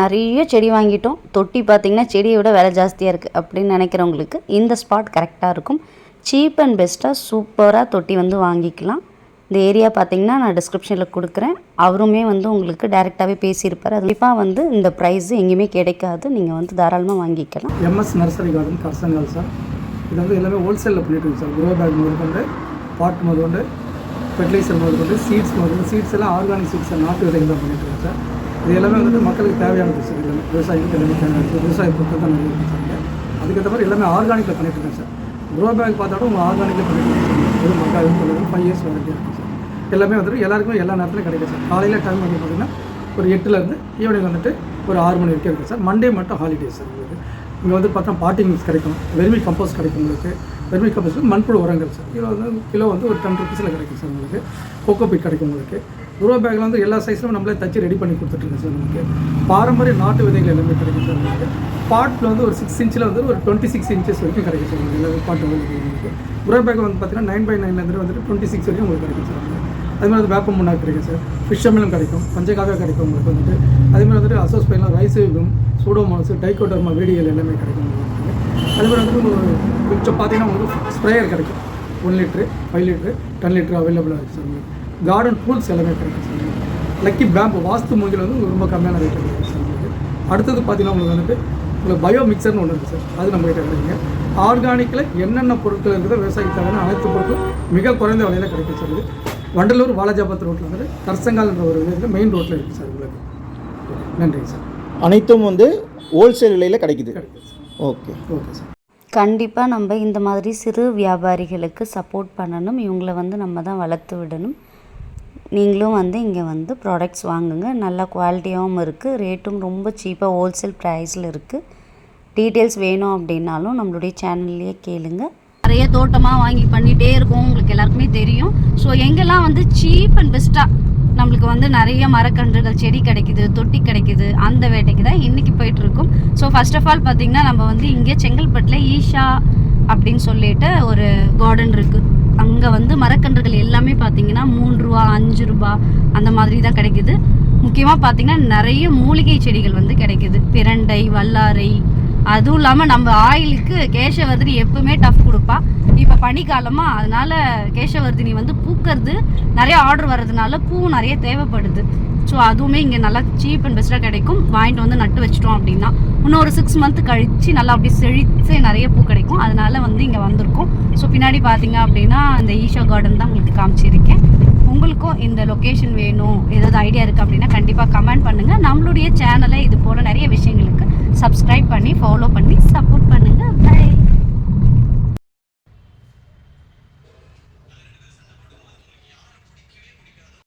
நிறைய செடி வாங்கிட்டோம். தொட்டி பார்த்திங்கன்னா செடியை விட விலை ஜாஸ்தியாக இருக்குது அப்படின்னு நினைக்கிறவங்களுக்கு இந்த ஸ்பாட் கரெக்டாக இருக்கும். சீப் அண்ட் பெஸ்ட்டாக சூப்பராக தொட்டி வந்து வாங்கிக்கலாம். இந்த ஏரியா பார்த்தீங்கன்னா நான் டிஸ்கிரிப்ஷனில் கொடுக்குறேன். அவருமே வந்து உங்களுக்கு டைரெக்டாகவே பேசியிருப்பார். அது கண்டிப்பாக வந்து இந்த ப்ரைஸ் எங்கேயுமே கிடைக்காது. நீங்கள் வந்து தாராளமாக வாங்கிக்கலாம். MS nursery garden Karasangal sir இது வந்து எல்லாமே ஹோல்சேலில் பண்ணிட்டு சார் குரோ பேக் முதற்கொண்டு பாட் முதற்கொண்டு ஃபெர்டிலைசர் முதற்கொண்டு சீட்ஸ் முதற்கொண்டு சீட்ஸ் எல்லாம் ஆர்கானிக் சீட்ஸ் நாட்டு விதைகள் தான் பண்ணிட்டு சார் இது எல்லாமே வந்துட்டு மக்களுக்கு தேவையானது. சார் எல்லாமே விவசாயிகளுக்கு எல்லாமே தேவையானது விவசாய பொருட்கள் தான் நிறைய இருக்குது சார். அதுக்கேற்ற மாதிரி எல்லாமே ஆர்கானிக்கில் பண்ணிட்டு இருக்கேன் சார். க்ரோ பேக் பார்த்தாலும் உங்கள் ஆர்கானிக்கில் பண்ணிட்டு இருக்கேன் சார். ஒரு மக்காயும் சொல்லுங்கள் ஃபைவ் இயர்ஸ் வரைக்கும் இருக்குது சார். எல்லாமே வந்துட்டு எல்லாருக்கும் எல்லா நேரத்துலையும் கிடைக்கும் சார். காலையில் டைம் வந்து பார்த்தீங்கன்னா ஒரு எட்டுலேருந்து ஈவினிங் வந்துட்டு ஒரு ஆறு மணி வரைக்கும் இருக்குது சார். மண்டே மட்டும் ஹாலிடே சார் உங்களுக்கு. இங்கே வந்து பார்த்தா பாட்டிங் கிடைக்கும். வெர்மி கம்போஸ் கிடைக்கும் உங்களுக்கு. வெர்மி கம்போஸ்ட் மண்புழு உரங்கள் சார். கிலோ வந்து கிலோ வந்து ஒரு டென் ருபீஸில் கிடைக்கும் சார் உங்களுக்கு. கோகோ பீட் கிடைக்கும் உங்களுக்கு. குரோ பேக்கில் வந்து எல்லா சைஸ்லும் நம்மளே தச்சு ரெடி பண்ணி கொடுத்துட்ருக்கோம் சார் நமக்கு பாரம்பரிய நாட்டு விதைகள் எல்லாமே கிடைக்கும் சார் உங்களுக்கு. பாட்டில் வந்து ஒரு சிக்ஸ் இன்ச்சில் வந்து ஒரு டுவெண்ட்டி சிக்ஸ் இன்ச்சஸ் வரைக்கும் கிடைக்கும் சார் உங்களுக்கு. எல்லா பாட்டு வந்து உங்களுக்கு. குரோ பேக் வந்து பார்த்தீங்கன்னா நைன் பை நைன்லேருந்து வந்துட்டு டுவெண்ட்டி சிக்ஸ் வரைக்கும் உங்களுக்கு கிடைக்கும் சார் உங்களுக்கு. அது மாதிரி வந்து வேப்ப முன்னாடி கிடைக்கும் சார். ஃபிஷ் அமிலம் கிடைக்கும். பஞ்சகாவியா கிடைக்கும் உங்களுக்கு வந்துட்டு. அதே மாதிரி வந்துட்டு அசோஸ்பைலாம் ரைசோபியம் சூடோமாஸ் டைகோடர்மா வேடிகள் எல்லாமே கிடைக்கும் உங்களுக்கு. அது மாதிரி வந்துட்டு உங்களுக்கு கொஞ்சம் பார்த்தீங்கன்னா உங்களுக்கு ஸ்ப்ரேயர் கிடைக்கும். One litre five litre ten litre அவைலபிளாக இருக்குது சார் உங்களுக்கு கார்டன் டூல்ஸ் எல்லாமே கிடைக்கும் சார் லக்கி பேம்பு வாஸ்து மூங்கில் வந்து ரொம்ப கம்மியான ரேட்டில் கிடைக்கும் சார் உங்களுக்கு அடுத்தது பார்த்தீங்கன்னா உங்களுக்கு வந்துட்டு உங்களுக்கு பயோ மிக்சர்னு ஒன்று இருக்குது சார் அது நம்ம கிட்ட கிடைக்குங்க ஆர்கானிக்கில் என்னென்ன பொருட்கள் இருக்குதோ விவசாயத்துக்கு தேவையான அனைத்து பொருட்களும் மிக குறைந்த விலையில் கிடைக்கும் சார் இது வண்டலூர் வாலாஜாபாத் ரோட்டில் வந்து கர்சங்கால்ன்ற ஒரு இது மெயின் ரோட்டில் இருக்குது சார் உங்களுக்கு. நன்றிங்க சார் அனைத்தும் வந்து ஹோல்சேல் விலையில் கிடைக்குது. ஓகே ஓகே சார் கண்டிப்பாக நம்ம இந்த மாதிரி சிறு வியாபாரிகளுக்கு சப்போர்ட் பண்ணணும். இவங்கள வந்து நம்ம தான் வளர்த்து விடணும். நீங்களும் வந்து இங்கே வந்து ப்ராடக்ட்ஸ் வாங்குங்க. நல்ல குவாலிட்டியாகவும் இருக்குது ரேட்டும் ரொம்ப சீப்பாக ஹோல்சேல் ப்ரைஸில் இருக்குது டீட்டெயில்ஸ் வேணும் அப்படின்னாலும் நம்மளுடைய சேனல்லையே கேளுங்க. நிறைய தோட்டமாக வாங்கி பண்ணிகிட்டே இருக்கோம். உங்களுக்கு எல்லாருக்குமே தெரியும். ஸோ எங்கெல்லாம் வந்து சீப் அண்ட் பெஸ்ட்டாக நம்மளுக்கு வந்து நிறைய மரக்கன்றுகள் செடி கிடைக்குது தொட்டி கிடைக்குது அந்த வேட்டைக்கு தான் இன்றைக்கி போயிட்டுருக்கும். ஸோ ஃபர்ஸ்ட் ஆஃப் ஆல் பார்த்திங்கன்னா நம்ம வந்து இங்கே செங்கல்பட்டில் ஈஷா அப்படின்னு சொல்லிட்டு ஒரு கார்டன் இருக்குது அங்கே வந்து மரக்கன்றுகள் எல்லாமே பார்த்தீங்கன்னா மூணு ரூபா அஞ்சு ரூபா அந்த மாதிரி தான் கிடைக்குது. முக்கியமாக பார்த்தீங்கன்னா நிறைய மூலிகை செடிகள் வந்து கிடைக்குது. பிரண்டை வல்லாரை அதுவும் இல்லாமல் நம்ம ஆயிலுக்கு கேசவர்தினி எப்பவுமே டஃப் கொடுப்பா. பனிக்காலமாக பனிக்காலமா அதனால கேசவர்தினி வந்து பூக்கிறது நிறைய ஆர்டர் வர்றதுனால பூ நிறைய தேவைப்படுது. ஸோ அதுவுமே இங்கே நல்லா சீப் அண்ட் பெஸ்ட்டாக கிடைக்கும். வாங்கிட்டு வந்து நட்டு வச்சிட்டோம் அப்படின்னா இன்னும் ஒரு சிக்ஸ் மந்த் கழித்து நல்லா அப்படியே செழித்து நிறைய பூ கிடைக்கும். அதனால வந்து இங்கே வந்திருக்கோம். ஸோ பின்னாடி பார்த்தீங்க அப்படின்னா இந்த ஈஷா கார்டன் தான் உங்களுக்கு காமிச்சிருக்கேன். உங்களுக்கும் இந்த லொக்கேஷன் வேணும் ஏதாவது ஐடியா இருக்குது அப்படின்னா கண்டிப்பாக கமெண்ட் பண்ணுங்கள் நம்மளுடைய சேனலை இது போல் நிறைய விஷயங்களுக்கு சப்ஸ்கிரைப் பண்ணி ஃபாலோ பண்ணி சப்போர்ட் பண்ணுங்கள்